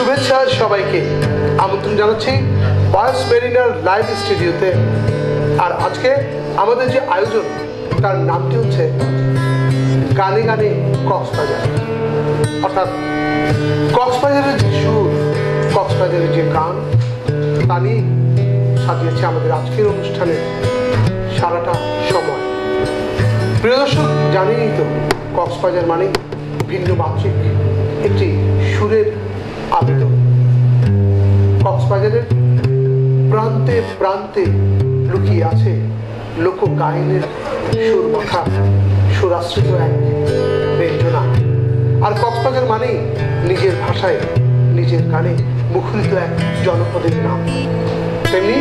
শুভেচ্ছা সবাইকে। আমন্ত্রণ জানাচ্ছি বয়স মেরিনার লাইভ স্টুডিওতে। আর আজকে আমাদের যে আয়োজন, তার নামটি হচ্ছে গানে গানে কক্সবাজার। অর্থাৎ কক্সবাজারের যে সুর, কক্সবাজারের যে গান, তা নিয়ে সাজিয়েছে আমাদের আজকের অনুষ্ঠানে সারাটা সময়। প্রিয় দর্শক, জানেনই তো, কক্সবাজার মানে ভিন্ন মাত্রিক। একটি সুরের আবেদন কক্সবাজারের প্রান্তে প্রান্তে লুকিয়ে আছে লোক গায়নের সুর মাখা সুরাশ্রিত এক ব্যঞ্জনা আর কক্সবাজার মানেই নিজের ভাষায়, নিজের গানে মুখরিত এক জনপদের নাম। তেমনি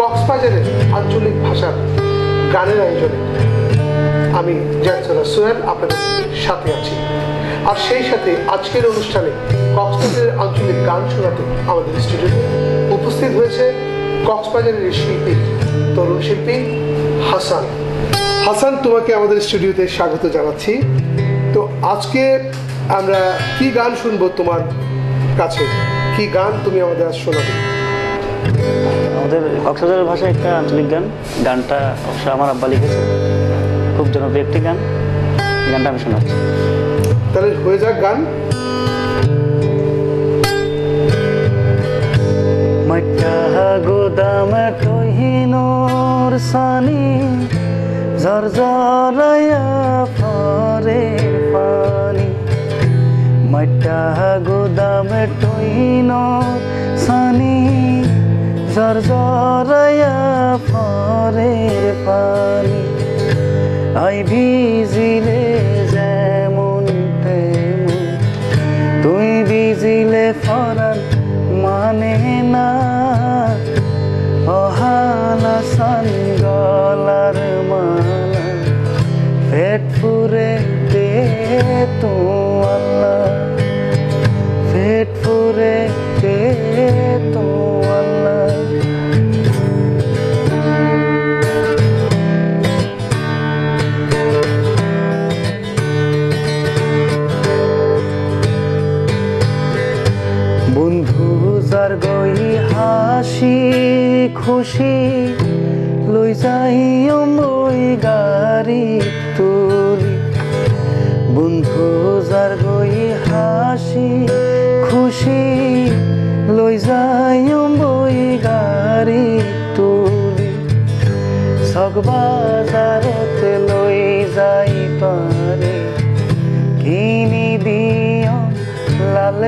কক্সবাজারের আঞ্চলিক ভাষার গানের আয়োজনে আমি জানসারা সোহেল আপনাদের সাথে আছি। আর সেই সাথে আজকের অনুষ্ঠানে কক্সবাজারের আঞ্চলিক গান শোনাতে আমাদের স্টুডিওতে উপস্থিত হয়েছে কক্সবাজারের শিল্পী তরুণ শিল্পী হাসান। হাসান তোমাকে আমাদের স্টুডিওতে স্বাগত জানাচ্ছি। তো আজকে আমরা কি গান শুনব তোমার কাছে? কি গান তুমি আমাদের আজ শোনাবে? আমাদের কক্সবাজারের ভাষায় একটা আঞ্চলিক গান। গানটা অবশ্য আমার আব্বা লিখেছে। খুব জনপ্রিয় একটি গান। গানটা আমি শোনাচ্ছি। তাহলে হয়ে যাক গান। মটা গোদাম টহিনোর সানি ঝরঝরায়া ফরে পানি মটা গোদাম টহিনোর সানি ঝরঝরায়া ফরে পানি আই ভিজিলে যেমন তেমন, তুই বিজিলে ফরান মানে না অহালা সান গলার মালা পেট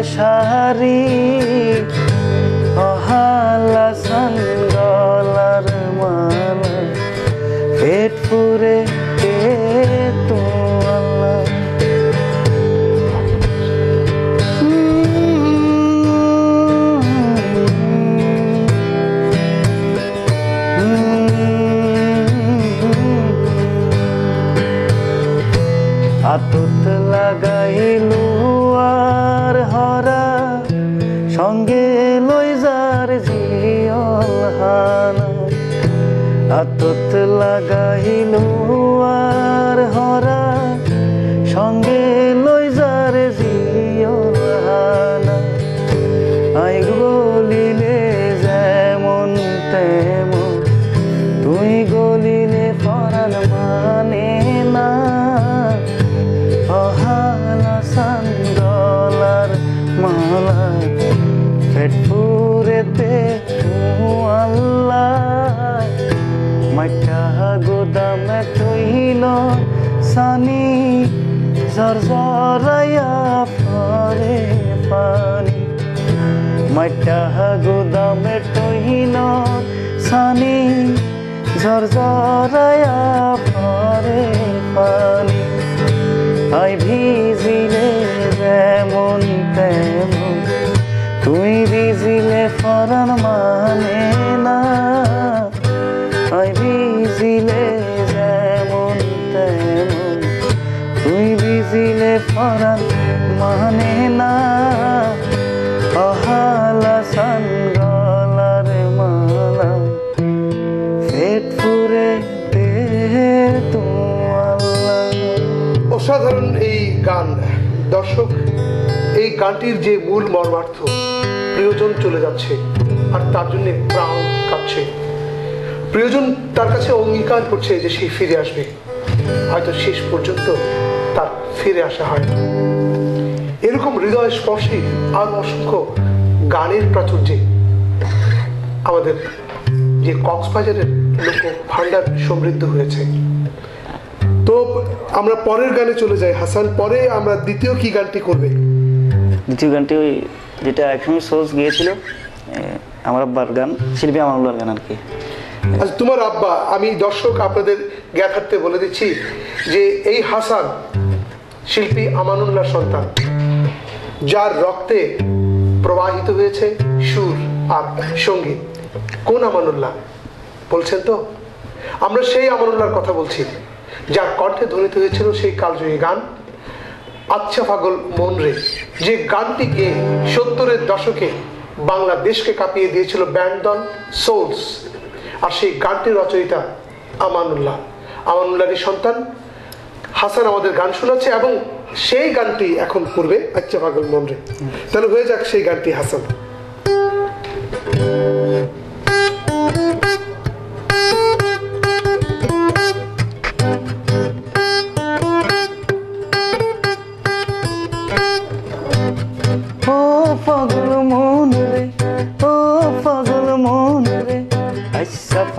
লাল শাড়ি Gaia. তুই বিজিলে ফরান মানে না। আই বিজিলে যেমন তেমন, তুই বিজিলে ফরান মানে না। অহালা সান গলার মালা পেট ফুরে দে অসাধারণ এই গান, দর্শক, এই গানটির যে মূল মর্মার্থ প্রিয়জন চলে যাচ্ছে আর তার জন্য প্রাণ কাঁপছে। প্রিয়জন তার কাছে অঙ্গীকার করছে যে সে ফিরে আসবে। হয়তো শেষ পর্যন্ত তার ফিরে আসা হয়। এরকম হৃদয় স্পর্শী আর অসংখ্য গানের প্রাচুর্যে আমাদের যে কক্সবাজারের লোক ভান্ডার সমৃদ্ধ হয়েছে। তো আমরা পরের গানে চলে যাই, হাসান। পরে আমরা দ্বিতীয় কি গানটি করবে? দ্বিতীয় গানটি ওই যেটা একসঙ্গে সোলস গিয়েছিল আমার আব্বার গান, শিল্পী আমানুল্লাহর গান আর কি। আচ্ছা তোমার আব্বা, আমি দর্শক আপনাদের জ্ঞাতার্থে বলে দিচ্ছি যে এই হাসান শিল্পী আমানুল্লাহ সন্তান, যার রক্তে প্রবাহিত হয়েছে সুর আর সংগীত। কোন আমানুল্লাহ? বলছেন তো? আমরা সেই আমানুল্লাহর কথা বলছি, যার কণ্ঠে ধ্বনিত হয়েছিল সেই কালজয়ী গান। আচ্ছা পাগল মন রে, যে গানটিকে সত্তরের দশকে বাংলাদেশকে কাঁপিয়ে দিয়েছিল ব্যান্ড দল সোলস আর সেই গানটির রচয়িতা আমানুল্লাহ। আমানুল্লাহরই সন্তান হাসান আমাদের গান শোনাচ্ছে এবং সেই গানটি এখন করবে আচ্ছা পাগল মন রে। তাহলে হয়ে যাক সেই গানটি হাসান।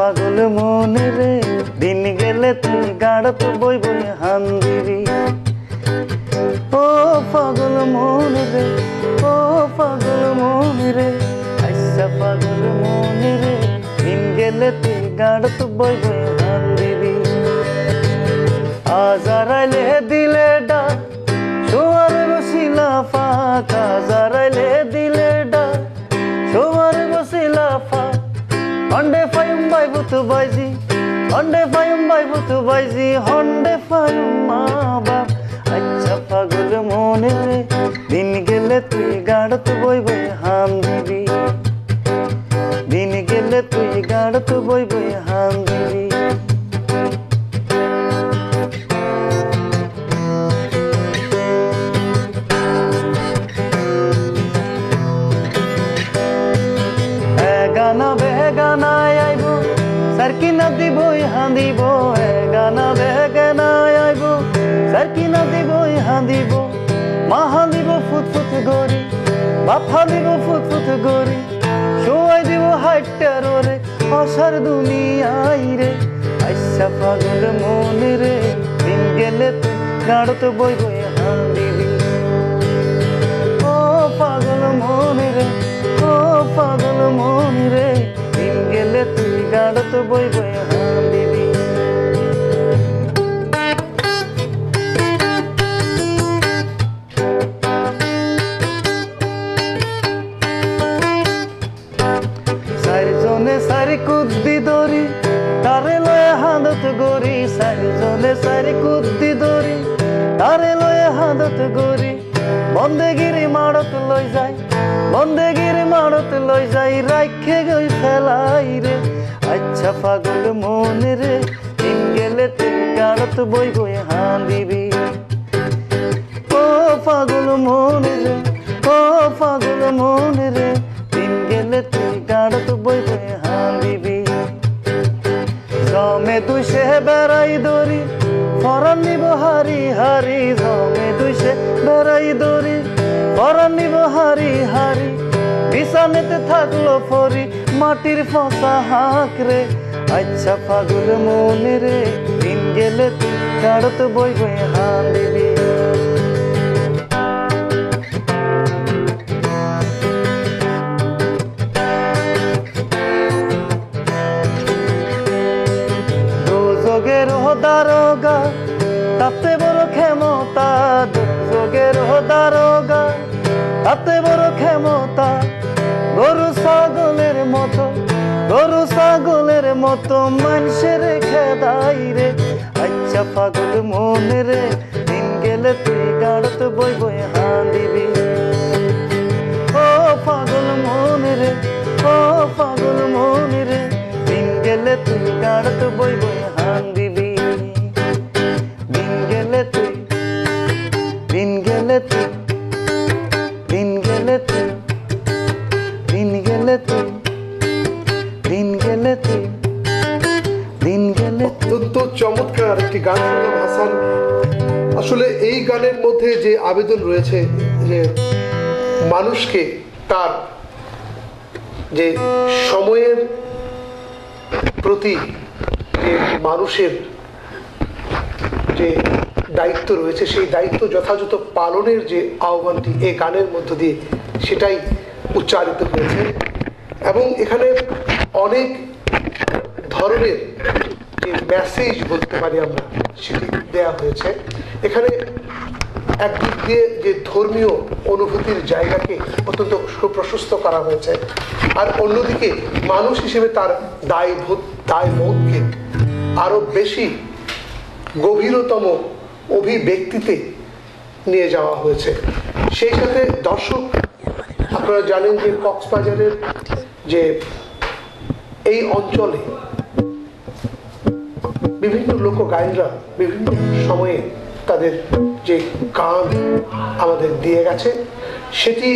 পাগল মন রে, দিন গেলে তুই গাড়ত বই বই হান দিবি ও পাগল মন রে, ও পাগল মন রে আচ্ছা পাগল মন রে, দিন গেলে তুই গাড়ত বই বই হান দিবি আজারাইলে হন্ডে ফাইম বাইবু তু বাইজি হন্ডে ফাইম মা বাপ আচ্ছা পাগল মনে দিন গেলে তুই গাড়ত বই নদী বই হাঁদিব গানা বেগানায় আইব। সারকি নদী বই হাঁদিব, মা হাঁদিব ফুটফুট গরি বাপ হাঁদিব ফুটফুট গরি শোয়াই দিব হাইটার রে অসার দুনিয়াই রে। আইসা পাগল মনে রে, দিন গেলে গাড়ত বই বই হাঁদিবি। ও পাগল মনে রে, ও পাগল মনে রে। বই বই হাঁদিবি চারিজনে চারি কুদ্দি ধরি তারে লয়ে হাঁদত গরি চারিজনে চারি কুদ্দি ধরি তারে লয়ে হাঁদত গরি বন্দেগিরি মাড়ত লই যাই, বন্দেগিরি মাড়ত লই যাই রাখে গই ফেলাই রে। আচ্ছা পাগল মনে রে দিন গেলে তুই গাড়ত বই বই হাঁদিবি। ও পাগল মনে রে, ও পাগল মনে রে দিন গেলে তুই গাড়ত বই বই হাঁদিবি। জমে দুইশে বেড়াই দরি ফরান নিব হারি হারি। জমে তুই সে বেড়াই দরি ফরান নিব হারি হারি। বিছানেতে থাকল ফরি মাটির ফসা হাঁক রে। আচ্ছা পাগল মনে রে, দিন গেলে গাড়ত বই বই দুযোগের দারোগা, তাতে বড় ক্ষমতা দুযোগের দারোগা, তাতে বড় ক্ষমতা, গরু, ছাগলের মতো গরু ছাগলের মতো মানুষের খেদাই রে। আচ্ছা পাগল মনে রে, দিন গেলে তুই গাড়ত বই বই হাঁদিবি। ও পাগল মনে রে, ও পাগল মনে রে, দিন গেলে তুই গাড়ত বই বই হান দিবি দিন গেলে তুই, দিন গেলে তুই আসলে এই গানের মধ্যে যে আবেদন রয়েছে যে মানুষকে তার যে সময়ের প্রতি যে মানুষের যে দায়িত্ব রয়েছে, সেই দায়িত্ব যথাযথ পালনের যে আহ্বানটি এই গানের মধ্য দিয়ে সেটাই উচ্চারিত হয়েছে। এবং এখানে অনেক ধরনের যে মেসেজ বলতে পারি আমরা সেটি দেয়া হয়েছে। এখানে একদিক দিয়ে যে ধর্মীয় অনুভূতির জায়গাকে অত্যন্ত সুপ্রশস্ত করা হয়েছে, আর অন্যদিকে মানুষ হিসেবে তার দায়বোধ দায়বোধকে আরও বেশি গভীরতম অভিব্যক্তিতে নিয়ে যাওয়া হয়েছে। সেই সাথে দর্শক, আপনারা জানেন যে কক্সবাজারের যে এই অঞ্চলে বিভিন্ন লোক গায়নরা বিভিন্ন সময়ে তাদের যে গান আমাদের দিয়ে গেছে, সেটি,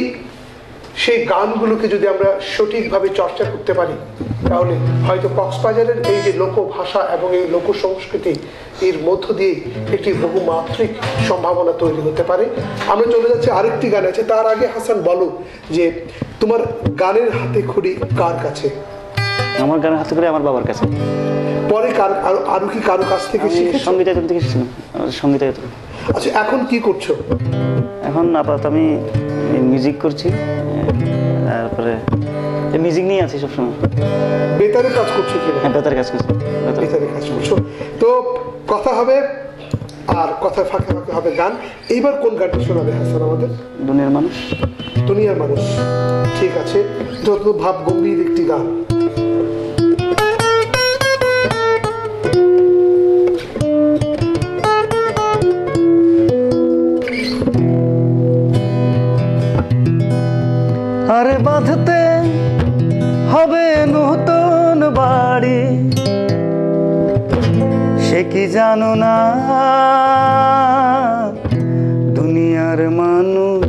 সেই গানগুলোকে যদি আমরা সঠিকভাবে চর্চা করতে পারি, তাহলে হয়তো কক্সবাজারের এই যে লোকভাষা এবং এই লোক সংস্কৃতি এর মধ্য দিয়ে একটি বহুমাত্রিক সম্ভাবনা তৈরি হতে পারে। আমরা চলে যাচ্ছি আরেকটি গান আছে তার আগে হাসান বলো যে, তোমার গানের হাতে খুঁড়ি কার কাছে? আমার গানের হাতে করে আমার বাবার কাছে। পরে কার আরো- কি কারও কাছ থেকে সঙ্গীতায়তন থেকে আমার সঙ্গীতায়তন আচ্ছা এখন কি করছ? এখন আপাতত আমি মিউজিক করছি। তারপরে মিউজিক নিয়ে আছি সবসময়। বেতারে কাজ করছ কিনা হ্যাঁ বেতার কাজ করছি। বেতারে। কাজ করছ। তো কথা হবে আর কথা ফাঁকে ফাঁকে হবে গান। এইবার কোন গানটা শোনাবে হাসান আমাদের? দুনিয়ার মানুষ। দুনিয়ার মানুষ। ঠিক আছে যত ভাব গম্ভীর একটি গান। জানো না, দুনিয়ার মানুষ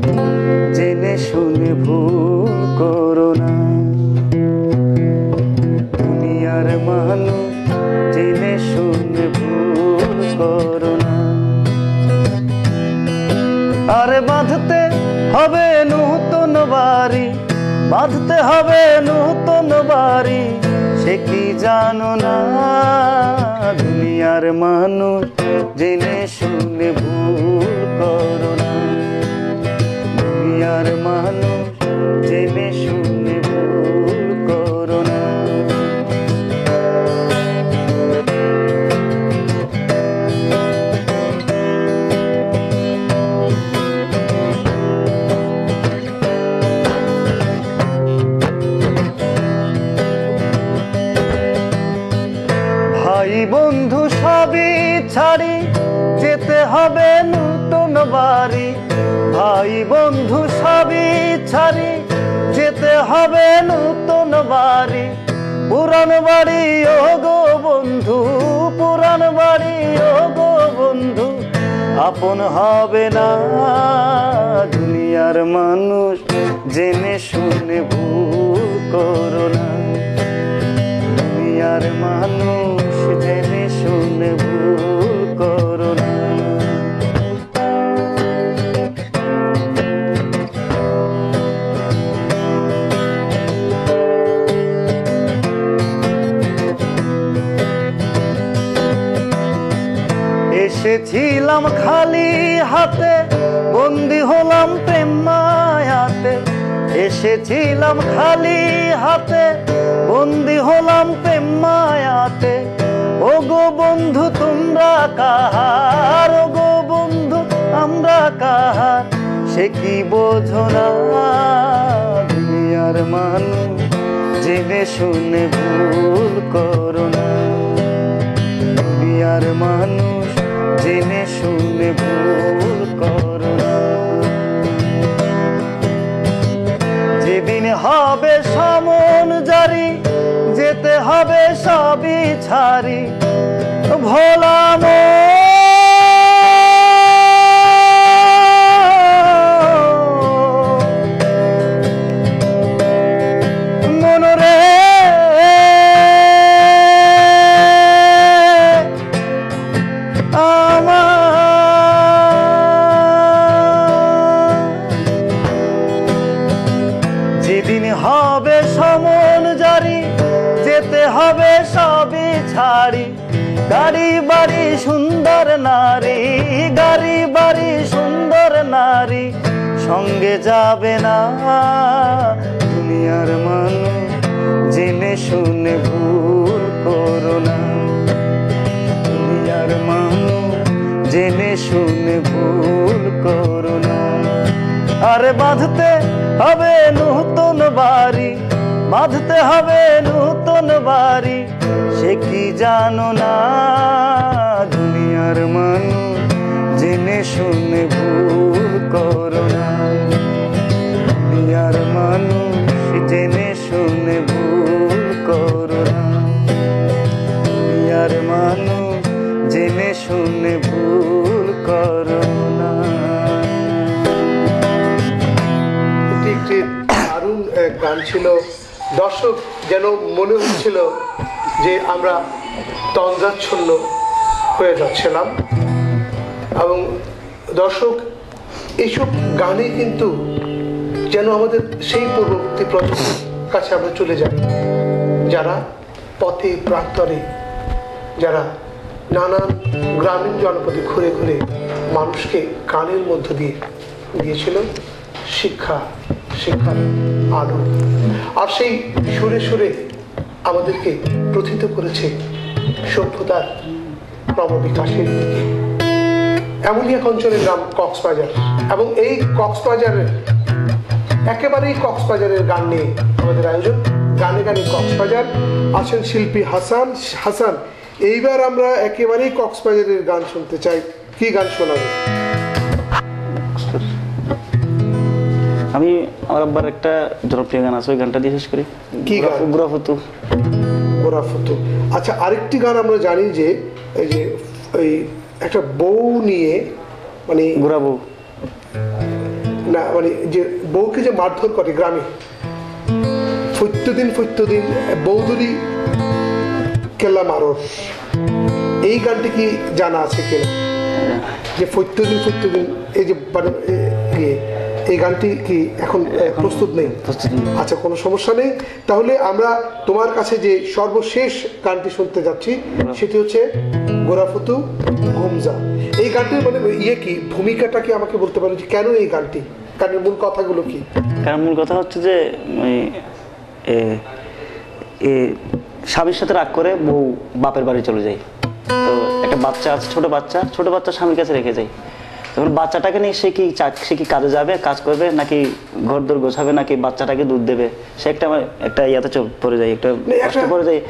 জেনে শুনে ভুল করো না। দুনিয়ার মানুষ জেনে শুনে ভুল করো না। আরে বাঁধতে হবে নতুন বাড়ি, বাঁধতে হবে নতুন বাড়ি, সে কি জানো না? দুনিয়ার মানুষ জেনে শুনে ভুল করো ছাড়ি, যেতে হবে নতুন বাড়ি। ভাই বন্ধু সবই ছাড়ি, যেতে হবে নতুন বাড়ি। পুরান বাড়ি, ও গো বন্ধু, পুরান বাড়ি, ও গো বন্ধু, আপন হবে না দুনিয়ার মানুষ, জেনে শুনে ভুল করো না। দুনিয়ার মানুষ, জেনে শুনে ভুল এসেছিলাম খালি হাতে বন্দি হলাম প্রেম মায়াতে। এসেছিলাম খালি হাতে বন্দি হলাম প্রেম মায়াতে। ও গো বন্ধু, তোমরা কাহার? ও গো বন্ধু, আমরা কাহার? সে কি বোঝো না দুনিয়ার মানুষ? জেনে শুনে ভুল করো না। দুনিয়ার মানুষ, জেনে শুনে ভুল করো না। যেদিন হবে যেতে হবে সবই ছাড়ি ভোলা মনরে যাবে না। দুনিয়ার মানুষ জেনে শুনে ভুল করো না। দুনিয়ার মানুষ জেনে শুনে ভুল করো না। আরে বাঁধতে হবে নতুন বাড়ি, বাঁধতে হবে নতুন বাড়ি, সে কি জানো না? দুনিয়ার মানুষ জেনে শুনে ভুল করো না। শুনে ভুল করো না। একটি দারুণ গান ছিল। দর্শক যেন মনে হচ্ছিল যে আমরা তন্দ্রাচ্ছন্ন হয়ে যাচ্ছিলাম। এবং দর্শক, এইসব গানে কিন্তু যেন আমাদের সেই পূর্ববর্তী প্রজন্মের কাছে আমরা চলে যাই। যারা পথে প্রান্তরে, যারা নানান গ্রামীণ জনপদে ঘুরে ঘুরে মানুষকে গানের মধ্য দিয়ে দিয়েছিল শিক্ষা, শিক্ষার আলো আর সেই সুরে সুরে আমাদেরকে প্রথিত করেছে সভ্যতার ক্রমবিকাশের দিকে। এমনই এক অঞ্চলের নাম কক্সবাজার এবং এই কক্সবাজারের একেবারেই কক্সবাজারের গান নিয়ে আমাদের আয়োজন। গানে গানে কক্সবাজার, আছেন শিল্পী হাসান হাসান এইবার আমরা একেবারেই কক্সবাজারের গান শুনতে চাই। কি গান শোনাবে? আমি আমার আব্বার একটা জনপ্রিয় গান আছে ওই গানটা দিয়ে শেষ করি। কি গান? গুরাফতু গোরা ফটো আচ্ছা আরেকটি গান আমরা জানি যে এই যে ওই একটা বউ নিয়ে মানে গুরাবু না মানে যে বউকে যে মারধর করে গ্রামে। ফত্যদিন ফত্যদিন বৌদুরি কেল্লা মারস এই গানটি কি জানা আছে কিনা যে ফত্যদিন ফত্যদিন এই যে মানে এই গানটি কি এখন প্রস্তুত নেই? আচ্ছা কোনো সমস্যা নেই। তাহলে আমরা তোমার কাছে যে সর্বশেষ গানটি শুনতে যাচ্ছি সেটি হচ্ছে গোরাফতু ঘুমজা। এই গানটির মানে ইয়ে কি? ভূমিকাটা কি আমাকে বলতে পারো যে কেন এই গানটি? গানের মূল কথাগুলো কি? কারণ মূল কথা হচ্ছে যে স্বামীর সাথে রাগ করে বউ বাপের বাড়ি চলে যায়। তো একটা বাচ্চা আছে ছোট বাচ্চা ছোট বাচ্চা স্বামীর কাছে রেখে যায়। তখন বাচ্চাটাকে নিয়ে সে কি সে কি কাজে যাবে কাজ করবে নাকি ঘর দোর গোছাবে নাকি বাচ্চাটাকে দুধ দেবে? সে একটা আমার একটা ইয়াতে পড়ে যায় একটা মানে কষ্ট পড়ে যায়।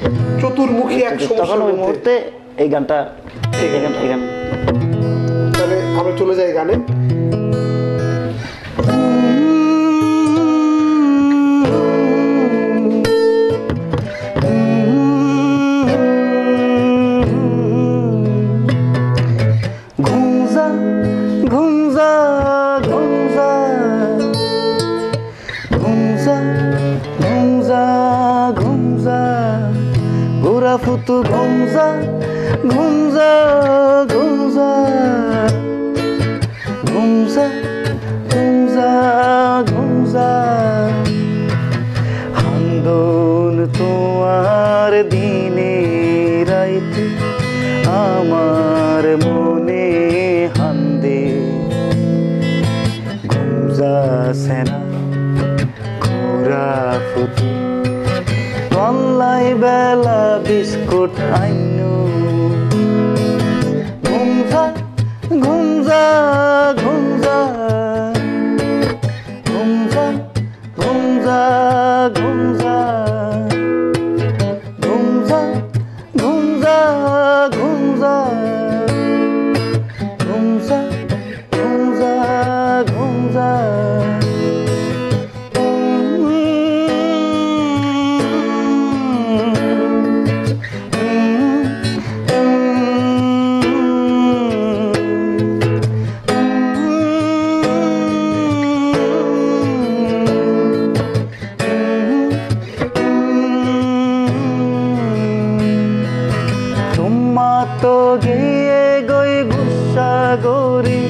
চতুর্মুখী এক তখন ওই মুহূর্তে এই গানটা এই গান এই গান। তাহলে আমরা চলে যাই গানে। বেলা বিস্কুট আইনু মাত গিয়ে গই গুসাগরি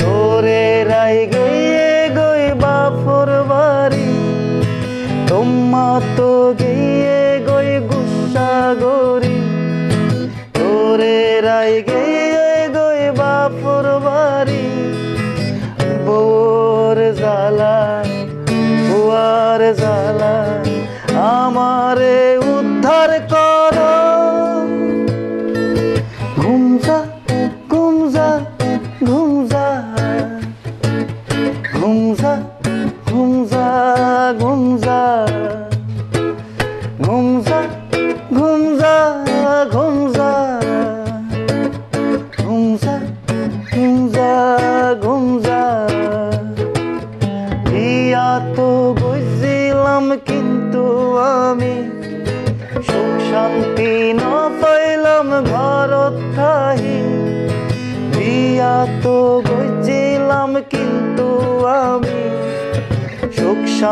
তোরে রাই গিয়ে গই বাফর বাড়ি। তোমা তো গিয়ে গই গুসাগরি তোরে রাই গিয়ে গই বাফর বাড়ি। বোর জালা বুয়ার জালা আমারে উদ্ধার কর।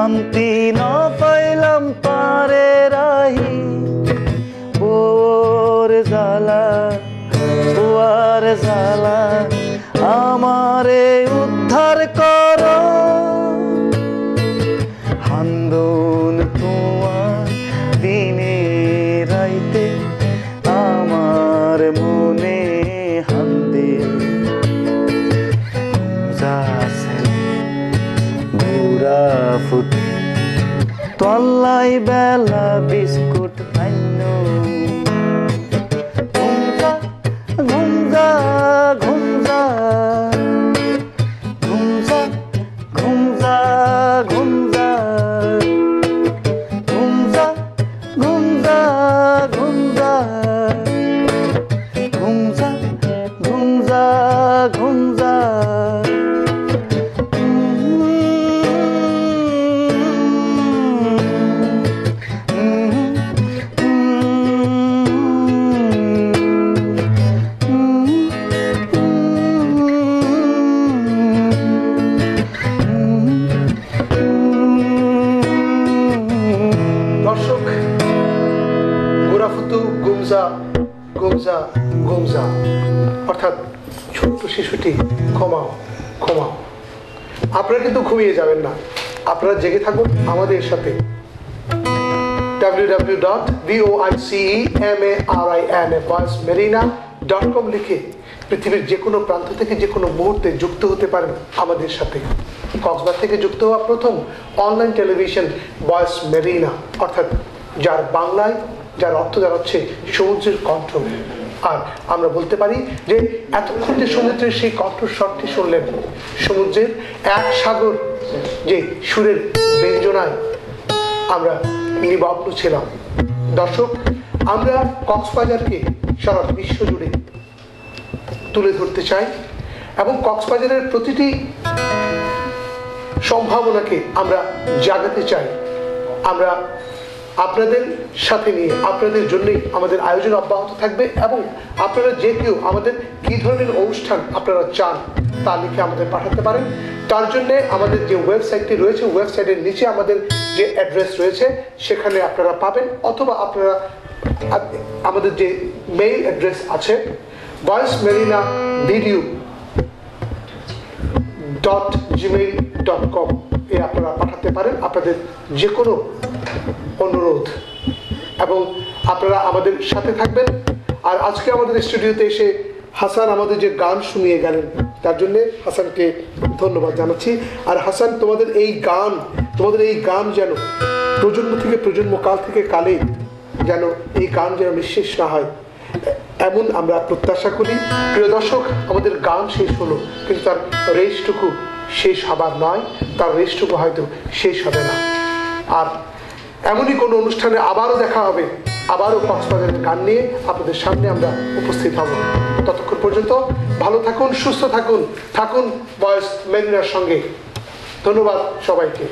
শান্তি নয় তল্লাই বেলা বিস্কুট আপনারা কিন্তু ঘুমিয়ে যাবেন না। আপনারা জেগে থাকুন আমাদের সাথে। www.voicemerina.com লিখে পৃথিবীর যে কোনো প্রান্ত থেকে যে কোনো মুহূর্তে যুক্ত হতে পারেন আমাদের সাথে। কক্সবাজার থেকে যুক্ত হওয়া প্রথম অনলাইন টেলিভিশন ভয়েস মেরিনা অর্থাৎ যার বাংলায় যার অর্থ দাঁড়াচ্ছে সমুদ্রের কণ্ঠ। আর আমরা বলতে পারি যে এতক্ষণ যে সমুদ্রের সেই কণ্ঠস্বরটি শুনলেন। সমুদ্রের এক সাগর যে সুরের ব্যঞ্জনায় আমরা নিমগ্ন ছিলাম। দর্শক, আমরা কক্সবাজারকে সারা বিশ্ব জুড়ে তুলে ধরতে চাই এবং কক্সবাজারের প্রতিটি সম্ভাবনাকে আমরা জাগাতে চাই। আমরা আপনাদের সাথে নিয়ে, আপনাদের জন্যই আমাদের আয়োজন অব্যাহত থাকবে এবং আপনারা যে কেউ আমাদের কী ধরনের অনুষ্ঠান আপনারা চান তা লিখে আমাদের পাঠাতে পারেন। তার জন্যে আমাদের যে ওয়েবসাইটটি রয়েছে, ওয়েবসাইটের নিচে আমাদের যে অ্যাড্রেস রয়েছে, সেখানে আপনারা পাবেন অথবা আপনারা আমাদের যে মেইল অ্যাড্রেস আছে, voice Marina video dot gmail dot com, এ আপনারা পাঠাতে পারেন আপনাদের যে কোনো অনুরোধ। এবং আপনারা আমাদের সাথে থাকবেন। আর আজকে আমাদের স্টুডিওতে এসে হাসান আমাদের যে গান শুনিয়ে গেলেন, তার জন্য হাসানকে ধন্যবাদ জানাচ্ছি। আর হাসান, তোমাদের এই গান, তোমাদের এই গান যেন প্রজন্ম থেকে প্রজন্ম, কাল থেকে কালে যেন এই গান যেন নিঃশেষ না হয়, এমন আমরা প্রত্যাশা করি। প্রিয় দর্শক, আমাদের গান শেষ হলো, কিন্তু তার রেসটুকু শেষ হবার নয়, তার রেস্টুকু হয়তো শেষ হবে না। আর এমনই কোনো অনুষ্ঠানে আবারও দেখা হবে, আবারও কক্সবাজারের গান নিয়ে আপনাদের সামনে আমরা উপস্থিত হব। ততক্ষণ পর্যন্ত ভালো থাকুন, সুস্থ থাকুন থাকুন বয়স মেরিনার সঙ্গে। ধন্যবাদ সবাইকে।